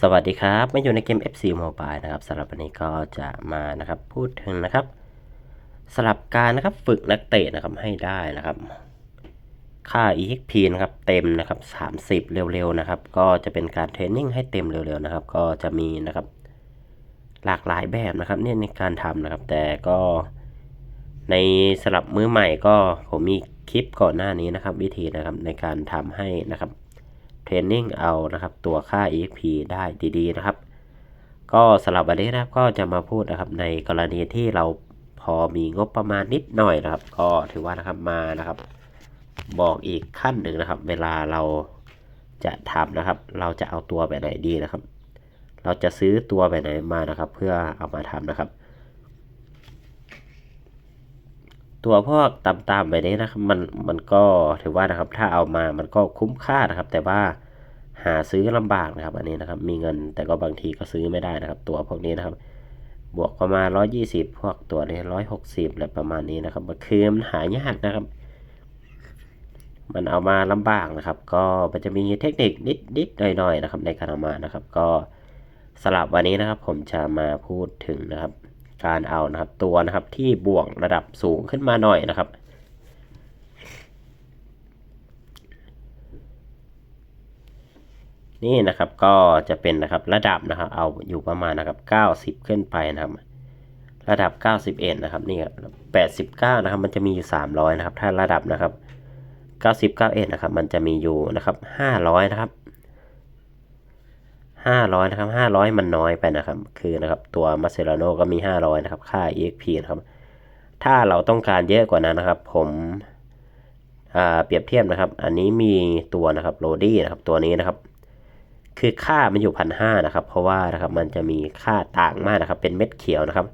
สวัสดีครับมาอยู่ในเกม FC Mobile นะครับสำหรับวันนี้ก็จะมานะครับพูดถึงนะครับสลับการนะครับฝึกนักเตะนะครับให้ได้นะครับ ค่า EXP นะครับเต็มนะครับ 30 เร็วๆนะครับ ก็จะเป็นการเทรนนิ่งให้เต็มเร็วๆนะครับ ก็จะมีนะครับ หลากหลายแบบนะครับเนี่ยในการทำนะครับ แต่ก็ในสลับมือใหม่ก็ผมมีคลิปก่อนหน้านี้นะครับ วิธีนะครับในการทำให้นะครับ รนนิ่งเอานะครับตัวค่า EXP ได้ดีๆนะครับ ก็สำหรับวันนี้นะครับก็จะมาพูดนะครับในกรณีที่เราพอมีงบประมาณนิดหน่อยนะครับ ก็ถือว่านะครับมานะครับ บอกอีกขั้นหนึ่งนะครับ เวลาเราจะทำนะครับ เราจะเอาตัวแบบไหนดีนะครับ เราจะซื้อตัวแบบไหนมานะครับ เพื่อเอามาทำนะครับ ตัวพวกต่ำๆแบบนี้นะครับมันมันก็ถือว่านะครับ ถ้าเอามามันก็คุ้มค่านะครับ แต่ว่า หาซื้อลำบากนะครับ อันนี้นะครับ มีเงินแต่ก็บางทีก็ซื้อไม่ได้นะครับ ตัวพวกนี้นะครับ บวกประมาณ 120 พวกตัวนี้160อะไรประมาณนี้นะครับคือมันหายากนะครับ มันเอามาลำบากนะครับ ก็มันจะมีเทคนิคนิดๆหน่อยๆนะครับ ในการเอามานะครับ ก็สลับวันนี้นะครับ ผมจะมาพูดถึงนะครับ การเอานะครับตัวนะครับที่บวกระดับสูงขึ้นมาหน่อยนะครับ นี่นะครับก็จะเป็นนะครับระดับนะครับเอาอยู่ประมาณนะครับ90 ขึ้นไปนะครับระดับ 91 นะครับนี่89 นะครับ มันจะมีอยู่ 300 นะครับ ถ้าระดับนะครับ 90 91 นะครับ มันจะมีอยู่นะครับ 500 นะครับ 500 นะครับ 500 มันน้อยไปนะครับ คือนะครับ ตัวมาเซราโนก็มี 500 นะครับ ค่า EXP นะครับ ถ้าเราต้องการเยอะกว่านั้นนะครับ ผมเปรียบเทียบนะครับ อันนี้มีตัวนะครับโรดี้นะครับ ตัวนี้นะครับ คือค่ามันอยู่พันห้านะครับ เพราะว่านะครับมันจะมีค่าต่างมากนะครับ เป็นเม็ดเขียวนะครับ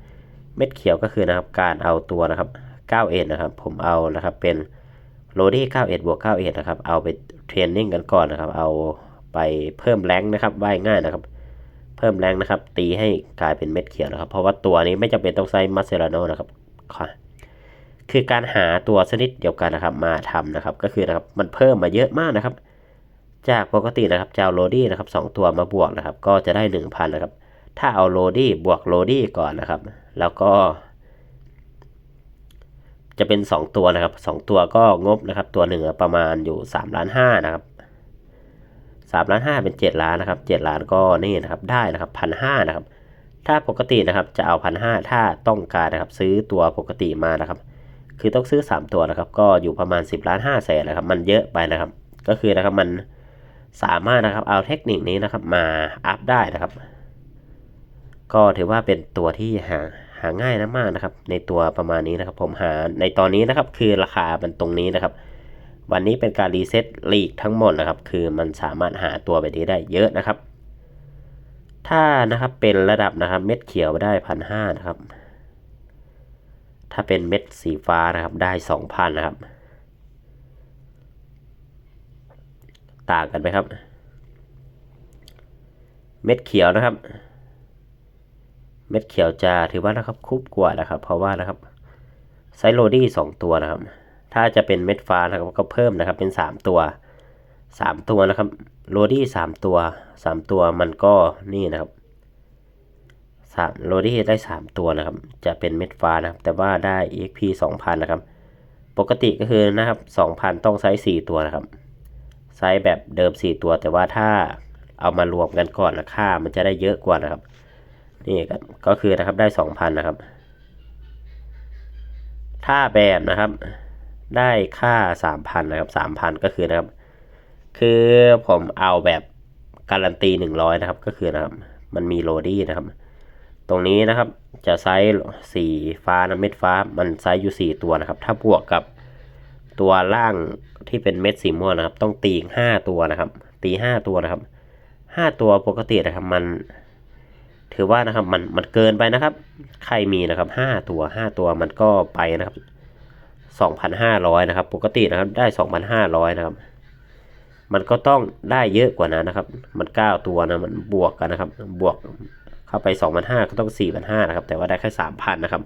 เม็ดเขียวก็คือนะครับการเอาตัวนะครับ9เอ็นะครับ ผมเอานะครับเป็นโรดี้9เอ็บวก9เอ็นะครับ เอาไปเทรนนิ่งกันก่อนนะครับ เอาไปเพิ่มแรงนะครับว่ายง่ายนะครับ เพิ่มแรงนะครับ ตีให้กลายเป็นเม็ดเขียวนะครับ เพราะว่าตัวนี้ไม่จำเป็นต้องใช้มาเซราโนนะครับคือการหาตัวชนิดเดียวกันนะครับ มาทำนะครับ ก็คือนะครับมันเพิ่มมาเยอะมากนะครับ จากปกตินะครับจะเอาโรดี้นะครับสตัวมาบวกนะครับ ก็จะได้ 1,000นะครับ ถ้าเอาโรดี้บวกโรดี้ก่อนนะครับ แล้วก็ จะเป็น 2 ตัวนะครับ 2 ตัวก็งบนะครับ ตัวหนึ่งประมาณอยู่3ล้าน5นะครับ3ล้าน5เป็น 7 ล้านนะครับ 7 ล้านก็นี่นะครับได้นะครับพันห้านะครับ ถ้าปกตินะครับจะเอาพันห้าถ้าต้องการนะครับ ซื้อตัวปกติมานะครับ คือต้องซื้อ 3 ตัวนะครับ ก็อยู่ประมาณ 10ล้าน5แสนนะครับ มันเยอะไปนะครับ ก็คือนะครับมัน สามารถนะครับเอาเทคนิคนี้นะครับมาอัพได้นะครับ ก็ถือว่าเป็นตัวที่หาหาง่ายนะมากนะครับ ในตัวประมาณนี้นะครับ ผมหาในตอนนี้นะครับ คือราคามันตรงนี้นะครับ วันนี้เป็นการรีเซ็ตลีกทั้งหมดนะครับ คือมันสามารถหาตัวแบบนี้ได้เยอะนะครับ ถ้านะครับเป็นระดับนะครับ เม็ดเขียวได้พันห้านะครับ ถ้าเป็นเม็ดสีฟ้านะครับได้สองพันนะครับ ต่างกันไหมครับ เม็ดเขียวนะครับ เม็ดเขียวจะถือว่านะครับคุบกว่านะครับ เพราะว่านะครับไซโรดี้สองตัวนะครับ ถ้าจะเป็นเม็ดฟ้านะครับก็เพิ่มนะครับเป็นสามตัวสามตัวนะครับโรดี้สามตัวสามตัวมันก็นี่นะครับสามโรดี้ได้สามตัวนะครับ จะเป็นเม็ดฟ้านะครับ แต่ว่าได้ EXP สองพันนะครับ ปกติก็คือนะครับสองพันต้องใช้สี่ตัวนะครับ ไซส์แบบเดิม 4 ตัว แต่ว่าถ้าเอามารวมกันก่อนนะค่า มันจะได้เยอะกว่านะครับ นี่ก็คือนะครับได้ 2,000 นะครับ ถ้าแบบนะครับ ได้ค่า 3,000 นะครับ 3,000 ก็คือนะครับ คือผมเอาแบบการันตี 100 นะครับ ก็คือนะครับ มันมีโรดี้นะครับ ตรงนี้นะครับจะไซส์สีฟ้านะเม็ดฟ้า มันไซส์อยู่ 4 ตัวนะครับ ถ้าบวกกับตัวล่าง ที่เป็นเม็ดสีม่วงนะครับ ต้องตีห้าตัวนะครับ ตีห้าตัวนะครับห้าตัวปกตินะครับมัน ถือว่านะครับมันมันเกินไปนะครับ ใครมีนะครับห้าตัวห้าตัวมันก็ไปนะครับสองพันห้าร้อยนะครับ ปกตินะครับได้สองพันห้าร้อยนะครับ มันก็ต้องได้เยอะกว่านั้นนะครับ มันเก้าตัวนะมันบวกกันนะครับ บวกเข้าไปสองพันห้าก็ต้องสี่พันห้านะครับ แต่ว่าได้แค่สามพันนะครับ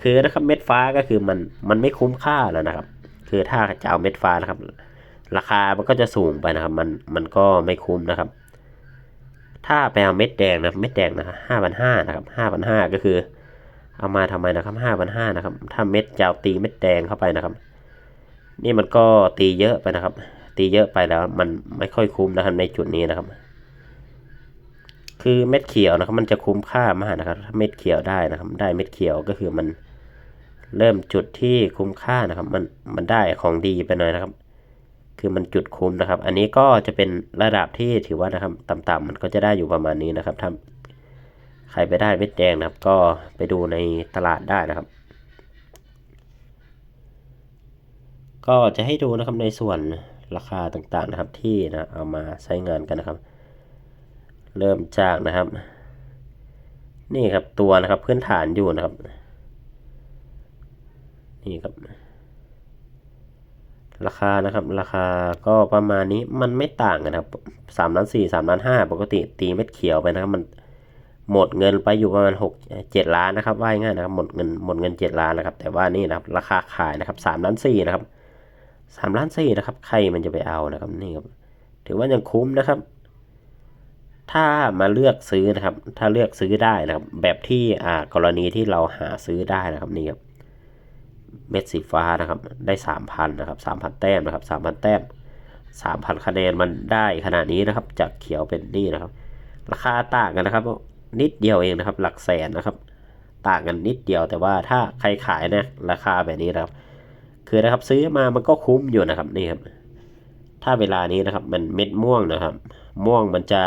คือนะครับเม็ดฟ้าก็คือมันมันไม่คุ้มค่าแล้วนะครับ คือถ้าจะเอาเม็ดฟ้านะครับ ราคามันก็จะสูงไปนะครับ มันมันก็ไม่คุ้มนะครับ ถ้าไปเอาเม็ดแดงนะครับเม็ดแดงนะห้าพันห้านะครับห้าพันห้าก็คือ เอามาทำไมนะครับห้าพันห้านะครับ ถ้าเม็ดจะเอาตีเม็ดแดงเข้าไปนะครับ นี่มันก็ตีเยอะไปนะครับ ตีเยอะไปแล้ว มันไม่ค่อยคุ้มนะครับในจุดนี้นะครับ คือเม็ดเขียวนะครับ มันจะคุ้มค่ามากนะครับถ้าเม็ดเขียวได้นะครับ ได้เม็ดเขียวก็คือมัน เริ่มจุดที่คุ้มค่านะครับ มันมันได้ของดีไปหน่อยนะครับ คือมันจุดคุ้มนะครับ อันนี้ก็จะเป็นระดับที่ถือว่านะครับ ต่ำๆมันก็จะได้อยู่ประมาณนี้นะครับถ้าใครไปได้เม็ดแดงนะครับ ก็ไปดูในตลาดได้นะครับ ก็จะให้ดูนะครับในส่วนราคาต่างๆนะครับที่นะเอามาใช้งานกันนะครับ เริ่มจากนะครับ นี่ครับตัวนะครับพื้นฐานอยู่นะครับ นี่ครับ ราคานะครับ ราคาก็ประมาณนี้มันไม่ต่างกันครับสามล้านสี่สามล้านห้าปกติตีเม็ดเขียวไปนะครับ มันหมดเงินไปอยู่ประมาณหกเจ็ดล้านนะครับว่าง่ายนะครับหมดเงินหมดเงินเจ็ดล้านนะครับ แต่ว่านี่นะครับราคาขายนะครับสามล้านสี่นะครับสามล้านสี่นะครับ ใครมันจะไปเอานะครับนี่ครับ ถือว่ายังคุ้มนะครับ ถ้ามาเลือกซื้อนะครับ ถ้าเลือกซื้อได้นะครับ แบบที่อ่ากรณีที่เราหาซื้อได้นะครับนี่ครับ เม็ดสีฟ้านะครับ ได้สามพันนะครับสามพันแต้มนะครับสามพันแต้มสามพันคะแนนมันได้ขนาดนี้นะครับ จากเขียวเป็นนี่นะครับ ราคาต่างกันนะครับ นิดเดียวเองนะครับ หลักแสนนะครับ ต่างกันนิดเดียวแต่ว่าถ้าใครขายนะราคาแบบนี้นะครับ คือนะครับซื้อมามันก็คุ้มอยู่นะครับนี่ครับ ถ้าเวลานี้นะครับ มันเม็ดม่วงนะครับ ม่วงมันจะ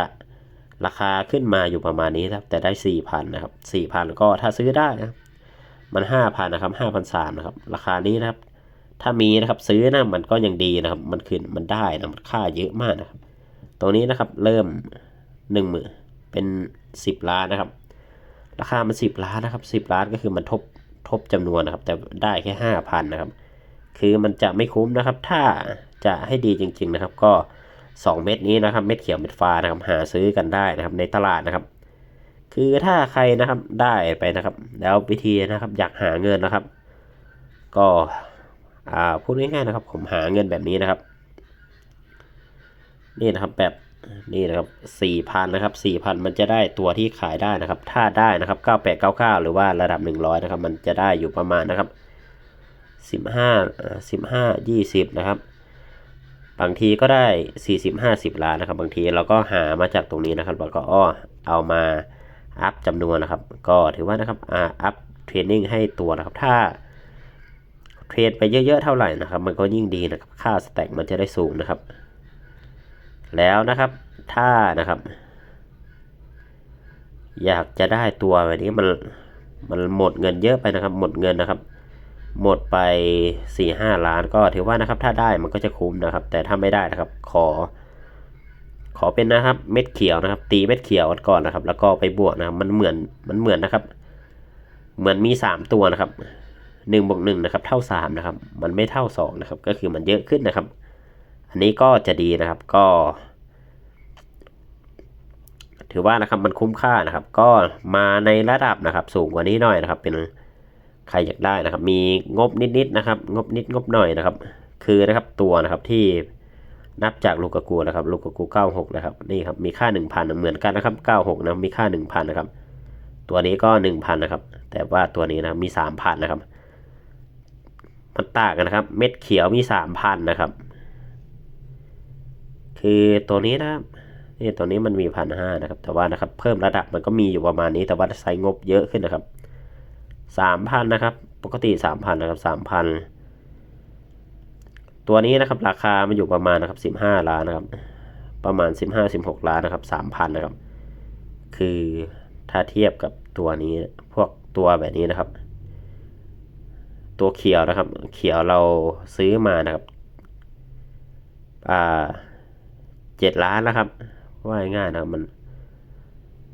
ราคาขึ้นมาอยู่ประมาณนี้ครับ แต่ได้สี่พันนะครับสี่พันก็ถ้าซื้อได้นะ มันห้าพันนะครับห้าพันสามนะครับ ราคานี้นะครับ ถ้ามีนะครับซื้อนะมันก็ยังดีนะครับ มันขึ้นมันได้นะมันค่าเยอะมากนะครับ ตรงนี้นะครับเริ่มหนึ่งหมื่นเป็นสิบล้านนะครับ ราคามันสิบล้านนะครับสิบล้านก็คือมันทบทบจำนวนนะครับ แต่ได้แค่ห้าพันนะครับ คือมันจะไม่คุ้มนะครับ ถ้าจะให้ดีจริง ๆนะครับ ก็สองเม็ดนี้นะครับ เม็ดเขียวเม็ดฟ้านะครับ หาซื้อกันได้นะครับ ในตลาดนะครับ คือถ้าใครนะครับได้ไปนะครับ แล้ววิธีนะครับ อยากหาเงินนะครับ ก็อ่าพูดง่ายๆนะครับ ผมหาเงินแบบนี้นะครับ นี่นะครับแบบนี่นะครับสี่พันนะครับสี่พันมันจะได้ตัวที่ขายได้นะครับ ถ้าได้นะครับเก้าแปดเก้าเก้าหรือว่าระดับหนึ่งร้อยนะครับ มันจะได้อยู่ประมาณนะครับสิบห้าสิบห้ายี่สิบนะครับ บางทีก็ได้สี่สิบห้าสิบล้านนะครับ บางทีเราก็หามาจากตรงนี้นะครับแล้วก็อ้อเอามา อัพจำนวนนะครับ ก็ถือว่านะครับอ่าอัพเทรนนิ่งให้ตัวนะครับ ถ้าเทรนไปเยอะๆเท่าไหร่นะครับ มันก็ยิ่งดีนะครับ ค่าสแต็กมันจะได้สูงนะครับ แล้วนะครับ ถ้านะครับ อยากจะได้ตัวแบบนี้มันมันหมดเงินเยอะไปนะครับ หมดเงินนะครับ หมดไปสี่ห้าล้านก็ถือว่านะครับ ถ้าได้มันก็จะคุ้มนะครับ แต่ถ้าไม่ได้นะครับ ขอ ขอเป็นนะครับเม็ดเขียวนะครับ ตีเม็ดเขียวก่อนนะครับ แล้วก็ไปบวกนะครับมันเหมือนมันเหมือนนะครับ เหมือนมีสามตัวนะครับหนึ่งบวกหนึ่งนะครับ เท่าสามนะครับ มันไม่เท่าสองนะครับ ก็คือมันเยอะขึ้นนะครับ อันนี้ก็จะดีนะครับก็ ถือว่านะครับมันคุ้มค่านะครับ ก็มาในระดับนะครับ สูงกว่านี้หน่อยนะครับ เป็นใครอยากได้นะครับ มีงบนิดๆนะครับ งบนิดงบหน่อยนะครับ คือนะครับตัวนะครับที่ นับจากลูกากูนะครับลูกากู96 นะครับ นี่ครับ มีค่า 1,000 เหมือนกันนะครับ 96 นะ มีค่า 1,000 นะครับ ตัวนี้ก็ 1,000 นะครับ แต่ว่าตัวนี้นะ มี 3,000 นะครับ มันต่างกันนะครับ เม็ดเขียวมี 3,000 นะครับ คือตัวนี้นะครับ นี่ตัวนี้มันมีพันห้านะครับ แต่ว่านะครับ เพิ่มระดับมันก็มีอยู่ประมาณนี้ แต่ว่าใช้งบเยอะขึ้นนะครับ 3,000 นะครับ ปกติ 3,000 นะครับ 3,000 ตัวนี้นะครับราคามันอยู่ประมาณนะครับสิบห้าล้านนะครับ ประมาณสิบห้าสิบหกล้านนะครับสามพันนะครับ คือถ้าเทียบกับตัวนี้พวกตัวแบบนี้นะครับ ตัวเขียวนะครับ เขียวเราซื้อมานะครับอ่าเจ็ดล้านนะครับว่าง่ายนะครับมัน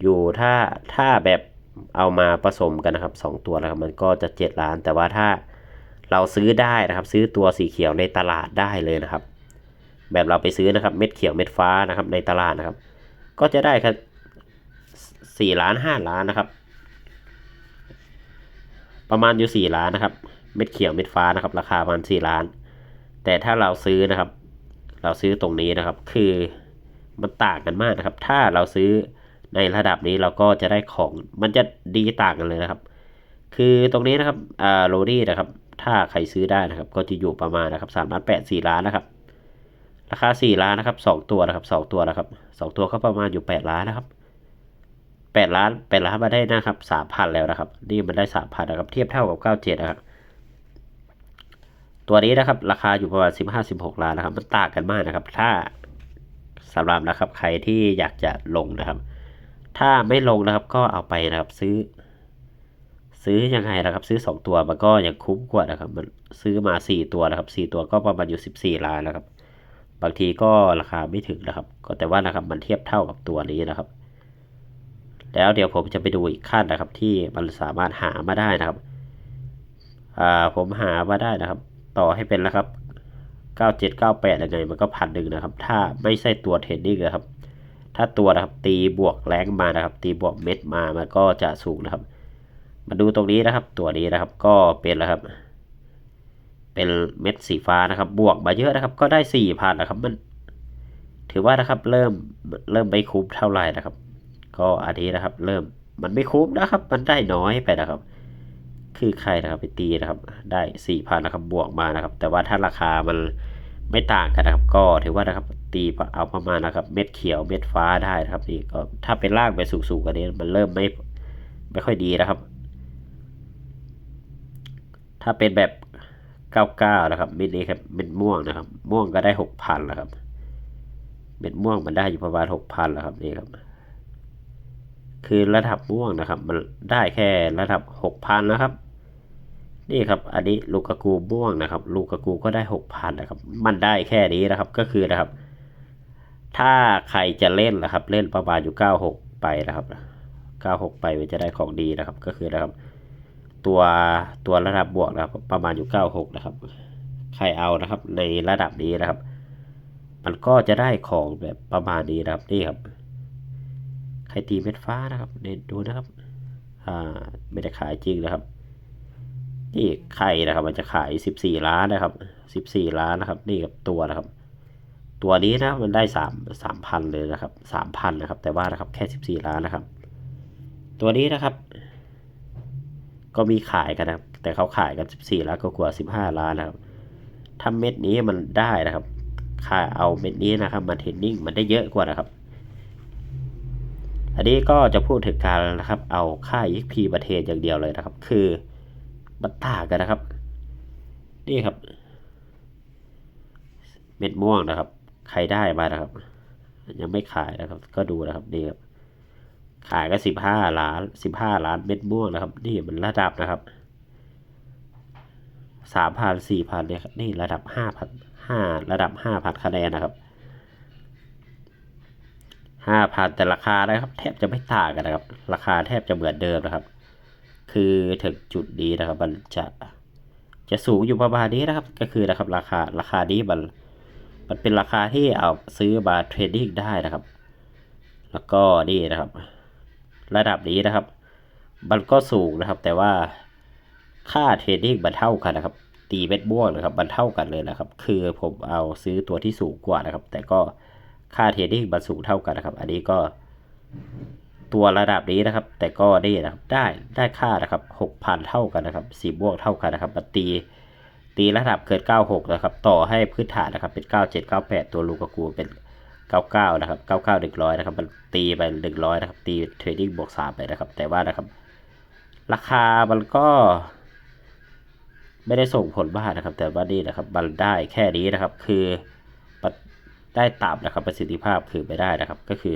อยู่ถ้าถ้าแบบเอามาผสมกันนะครับสองตัวนะครับ มันก็จะเจ็ดล้าน แต่ว่าถ้า เราซื้อได้นะครับ ซื้อตัวสีเขียวในตลาดได้เลยนะครับ แบบเราไปซื้อนะครับเม็ดเขียวเม็ดฟ้านะครับในตลาดนะครับ ก็จะได้ครับสี่ล้านห้าล้านนะครับ ประมาณอยู่สี่ล้านนะครับ เม็ดเขียวเม็ดฟ้านะครับ ราคาประมาณสี่ล้าน แต่ถ้าเราซื้อนะครับ เราซื้อตรงนี้นะครับ คือมันต่างกันมากนะครับ ถ้าเราซื้อในระดับนี้เราก็จะได้ของมันจะดีต่างกันเลยนะครับ คือตรงนี้นะครับอ่าโรดี้นะครับ ถ้าใครซื้อได้นะครับ ก็จะอยู่ประมาณนะครับสามล้านแปดสี่ล้านนะครับ ราคาสี่ล้านนะครับสองตัวนะครับสองตัวนะครับสองตัวก็ประมาณอยู่แปดล้านนะครับแปดล้านแปดล้านมาได้นะครับสามพันแล้วนะครับ นี่มันได้สามพันนะครับ เทียบเท่ากับเก้าเจ็ดนะครับตัวนี้นะครับ ราคาอยู่ประมาณสิบห้าสิบหกล้านนะครับ มันต่างกันมากนะครับ ถ้าสำหรับนะครับ ใครที่อยากจะลงนะครับ ถ้าไม่ลงนะครับก็เอาไปนะครับซื้อ ซื้อยังไงนะครับ ซื้อสองตัวมันก็ยังคุ้มกว่านะครับ มันซื้อมาสี่ตัวนะครับสี่ตัวก็ประมาณอยู่สิบสี่ล้านนะครับ บางทีก็ราคาไม่ถึงนะครับ ก็แต่ว่านะครับมันเทียบเท่ากับตัวนี้นะครับ แล้วเดี๋ยวผมจะไปดูอีกขั้นนะครับ ที่มันสามารถหามาได้นะครับอ่าผมหามาได้นะครับ ต่อให้เป็นแล้วครับ 9798ยังไงมันก็พันหนึ่งนะครับ ถ้าไม่ใช่ตัวเทรดดิ้งนะครับ ถ้าตัวนะครับตีบวกแรงมานะครับ ตีบวกเม็ดมามันก็จะสูงนะครับ มาดูตรงนี้นะครับ ตัวนี้นะครับ ก็เป็นแล้วครับ เป็นเม็ดสีฟ้านะครับ บวกมาเยอะนะครับ ก็ได้สี่พันนะครับ มัน ถือว่านะครับ เริ่มเริ่มไม่คุ้มเท่าไหร่นะครับ ก็อันนี้นะครับ เริ่มมันไม่คุ้มนะครับ มันได้น้อยไปนะครับ คือใครนะครับไปตีนะครับ ได้สี่พันนะครับบวกมานะครับ แต่ว่าถ้าราคามันไม่ต่างกันนะครับ ก็ถือว่านะครับ ตีเอาประมาณนะครับ เม็ดเขียวเม็ดฟ้าได้นะครับนี่ก็ถ้าเป็นรากไปสูงๆกันนี้มันเริ่มไม่ไม่ค่อยดีนะครับ ถ้าเป็นแบบเก้าเก้านะครับเม็ดนี้ครับเม็ดม่วงนะครับ ม่วงก็ได้หกพันแล้วครับเม็ดม่วงมันได้อยู่ประมาณหกพันแล้วครับนี่ครับ คือระดับม่วงนะครับ มันได้แค่ระดับหกพันะครับ นี่ครับ อันนี้ลูกกากูม่วงนะครับ ลูกกากูก็ได้หกพันะครับ มันได้แค่นี้นะครับ ก็คือนะครับ ถ้าใครจะเล่นนะครับ เล่นประมาณอยู่เก้าหกไปนะครับเก้าหกไปมันจะได้ของดีนะครับ ก็คือนะครับ ตัวตัวระดับบวกนะครับ ประมาณอยู่เก้าหกนะครับ ใครเอานะครับ ในระดับนี้นะครับ มันก็จะได้ของแบบประมาณนี้นะครับนี่ครับ ใครตีเม็ดฟ้านะครับเด่นดูนะครับอ่าไม่ได้ขายจริงนะครับนี่ไข่นะครับ มันจะขายสิบสี่ล้านนะครับสิบสี่ล้านนะครับ นี่กับตัวนะครับ ตัวนี้นะมันได้สามสามพันเลยนะครับสามพันนะครับ แต่ว่านะครับแค่สิบสี่ล้านนะครับ ตัวนี้นะครับ ก็มีขายกันนะครับ แต่เขาขายกันสิบสี่ล้านก็กว่าสิบห้าล้านนะครับถ้าเม็ดนี้มันได้นะครับค่าเอาเม็ดนี้นะครับมาเทรนนิ่งมันได้เยอะกว่านะครับ อันนี้ก็จะพูดถึงการนะครับ เอาค่า XP มาเทรนอย่างเดียวเลยนะครับ คือมันต่างกันนะครับ นี่ครับ เม็ดม่วงนะครับ ใครได้มานะครับ ยังไม่ขายนะครับ ก็ดูนะครับนี่ครับ ขายก็สิบห้าล้านสิบห้าล้านเม็ดม่วงนะครับ นี่มันระดับนะครับสามพันสี่พันเนี่ยนี่ระดับห้าพันห้าระดับห้าพันคะแนนนะครับห้าพันแต่ราคานะครับ แทบจะไม่ต่างกันนะครับ ราคาแทบจะเหมือนเดิมนะครับ คือถึงจุดนี้นะครับ มันจะจะสูงอยู่ประมาณนี้นะครับ ก็คือนะครับ ราคาราคานี้มันมันเป็นราคาที่เอาซื้อมาเทรดดิ้งได้นะครับ แล้วก็นี่นะครับ ระดับนี้นะครับ มันก็สูงนะครับ แต่ว่าค่าเทรดดิ้งมันเท่ากันนะครับ ตีเม็ดม่วงนะครับมันเท่ากันเลยนะครับ คือผมเอาซื้อตัวที่สูงกว่านะครับ แต่ก็ค่าเทรดดิ้งมันสูงเท่ากันนะครับ อันนี้ก็ตัวระดับนี้นะครับ แต่ก็นี่นะครับได้ได้ค่านะครับหกพันเท่ากันนะครับสีม่วงเท่ากันนะครับมันตีตีระดับเกิด 96 นะครับ ต่อให้พื้นฐานนะครับเป็น 97 98 ตัวลูกากูเป็น 99 นะครับ 99 100นะครับ มันตีไป100นะครับ ตีเทรดดิ้งบวก3ไปนะครับ แต่ว่านะครับ ราคามันก็ ไม่ได้ส่งผลมากนะครับ แต่ว่านี่นะครับ มันได้แค่นี้นะครับ คือได้ต่ำนะครับ ประสิทธิภาพคือไม่ได้นะครับ ก็คือ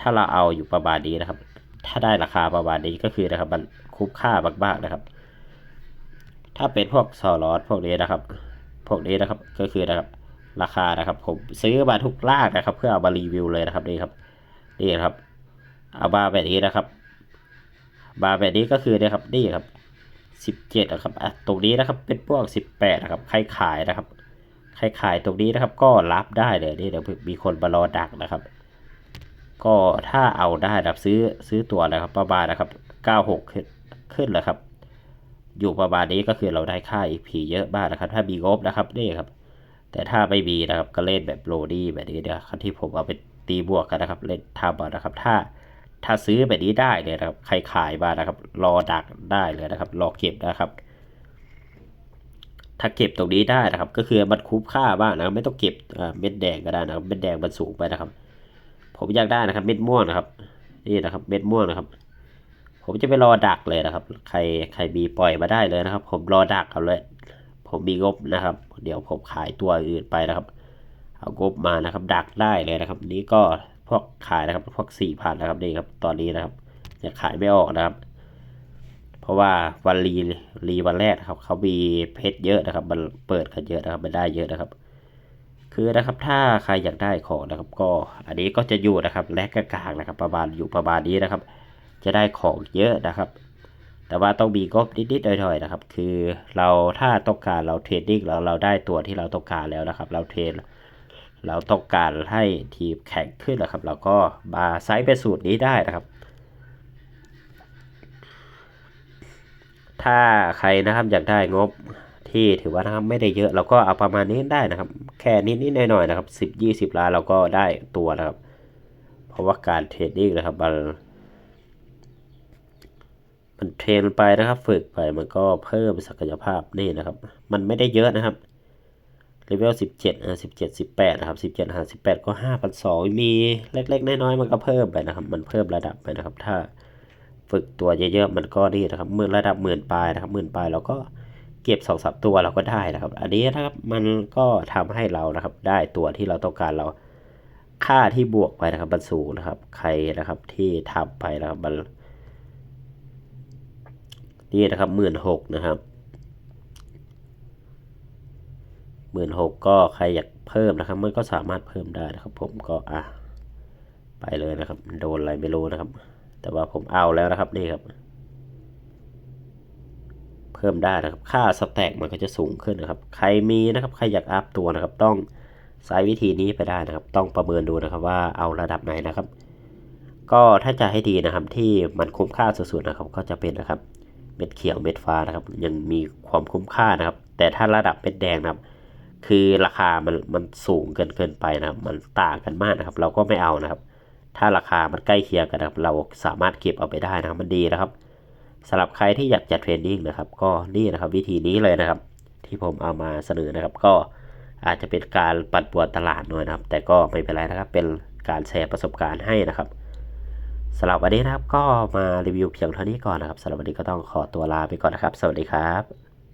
ถ้าเราเอาอยู่ประมาณนี้นะครับ ถ้าได้ราคาประมาณนี้ก็คือนะครับ มันคุ้มค่ามากๆนะครับ ถ้าเป็นพวกซอลอสพวกนี้นะครับ พวกนี้นะครับ ก็คือนะครับ ราคานะครับผมซื้อมาทุกลากนะครับ เพื่อเอามารีวิวเลยนะครับนี่ครับนี่ครับ เอาบาแบบนี้นะครับบาแบบนี้ก็คือเนี่ยครับนี่ครับสิบเจ็ดนะครับอะตรงนี้นะครับเป็นพวกสิบแปดนะครับใครขายนะครับใครขายตรงนี้นะครับ ก็รับได้เลยนี่เดี๋ยวมีคนมารอดักนะครับ ก็ถ้าเอาได้นะครับซื้อซื้อตัวนะครับ ประมาณนะครับเก้าหกขึ้นขึ้นเลยครับ อยู่ประมาณนี้ก็คือเราได้ค่า EP เยอะมากนะครับ ถ้ามีงบนะครับนี่ครับ แต่ถ้าไม่มีนะครับก็เล่นแบบโรดี้แบบนี้นะครับที่ผมเอาไปตีบวกกันนะครับ เล่นทำเอานะครับ ถ้าถ้าซื้อแบบนี้ได้เลยนะครับ ใครขายมานะครับ รอดักได้เลยนะครับ รอเก็บนะครับ ถ้าเก็บตรงนี้ได้นะครับ ก็คือมันคุ้มค่ามากนะครับ ไม่ต้องเก็บเม็ดแดงก็ได้นะครับ เม็ดแดงมันสูงไปนะครับ ผมอยากได้นะครับ เม็ดม่วงนะครับ นี่นะครับ เม็ดม่วงนะครับผมจะไปรอดักเลยนะครับ ใครใครมีปล่อยมาได้เลยนะครับ ผมรอดักเอาเลย ผมมีงบนะครับ เดี๋ยวผมขายตัวอื่นไปนะครับเอางบมานะครับ ดักได้เลยนะครับ นี้ก็พวกขายนะครับพวกสี่พันนะครับนี่ครับตอนนี้นะครับยังขายไม่ออกนะครับ เพราะว่าวันรีรีวันแรกครับเขามีเพชรเยอะนะครับ มันเปิดกันเยอะนะครับมันได้เยอะนะครับ คือนะครับถ้าใครอยากได้ของนะครับ ก็อันนี้ก็จะอยู่นะครับ แลกกลางนะครับ ประมาณอยู่ประมาณนี้นะครับ จะได้ของเยอะนะครับ แต่ว่าต้องมีงบนิดๆหน่อยๆนะครับ คือเราถ้าต้องการเราเทรดดิ้งแล้วเราได้ตัวที่เราต้องการแล้วนะครับ เราเทรดเราต้องการให้ทีมแข็งขึ้นนะครับ เราก็มาไซส์เป็นสูตรนี้ได้นะครับ ถ้าใครนะครับอยากได้งบที่ถือว่านะครับไม่ได้เยอะเราก็เอาประมาณนี้ได้นะครับ แค่นิดๆหน่อยๆนะครับสิบยี่สิบล้านเราก็ได้ตัวนะครับ เพราะว่าการเทรดดิ้งนะครับมัน มันเทรนไปนะครับ ฝึกไปมันก็เพิ่มศักยภาพนี่นะครับ มันไม่ได้เยอะนะครับเลเวลสิบเจ็ดอ่าสิบเจ็ดสิบแปดนะครับสิบเจ็ดหาสิบแปดก็ห้าพันสองมีเล็กๆน้อยๆมันก็เพิ่มไปนะครับ มันเพิ่มระดับไปนะครับ ถ้าฝึกตัวเยอะๆมันก็นี่นะครับหมื่นระดับหมื่นปลายนะครับหมื่นปลายเราก็เก็บสองสามตัวเราก็ได้นะครับ อันนี้นะครับมันก็ทำให้เรานะครับ ได้ตัวที่เราต้องการเราค่าที่บวกไปนะครับมันสูงนะครับ ใครนะครับที่ทำไปนะครับมัน นี่นะครับหมื่นหกนะครับหมื่นหกก็ใครอยากเพิ่มนะครับ มันก็สามารถเพิ่มได้นะครับ ผมก็อะไปเลยนะครับ โดนอะไรไม่รู้นะครับ แต่ว่าผมเอาแล้วนะครับนี่ครับ เพิ่มได้นะครับ ค่าสแต็กมันก็จะสูงขึ้นนะครับ ใครมีนะครับ ใครอยากอัพตัวนะครับ ต้องใช้วิธีนี้ไปได้นะครับ ต้องประเมินดูนะครับว่าเอาระดับไหนนะครับ ก็ถ้าจะให้ดีนะครับที่มันคุ้มค่าสุดๆนะครับ ก็จะเป็นนะครับ เม็ดเขียวเม็ดฟ้านะครับ ยังมีความคุ้มค่านะครับ แต่ถ้าระดับเม็ดแดงนะครับ คือราคามันมันสูงเกินเกินไปนะครับ มันต่างกันมากนะครับ เราก็ไม่เอานะครับ ถ้าราคามันใกล้เคียงกันนะครับ เราสามารถเก็บเอาไปได้นะครับ มันดีนะครับสำหรับใครที่อยากจัดเทรนนิ่งนะครับ ก็นี่นะครับวิธีนี้เลยนะครับ ที่ผมเอามาเสนอนะครับ ก็อาจจะเป็นการปั่นป่วนตลาดหน่อยนะครับ แต่ก็ไม่เป็นไรนะครับเป็นการแชร์ประสบการณ์ให้นะครับ สำหรับวันนี้นะครับก็มารีวิวเพียงเท่านี้ก่อนนะครับสำหรับวันนี้ก็ต้องขอตัวลาไปก่อนนะครับ สวัสดีครับ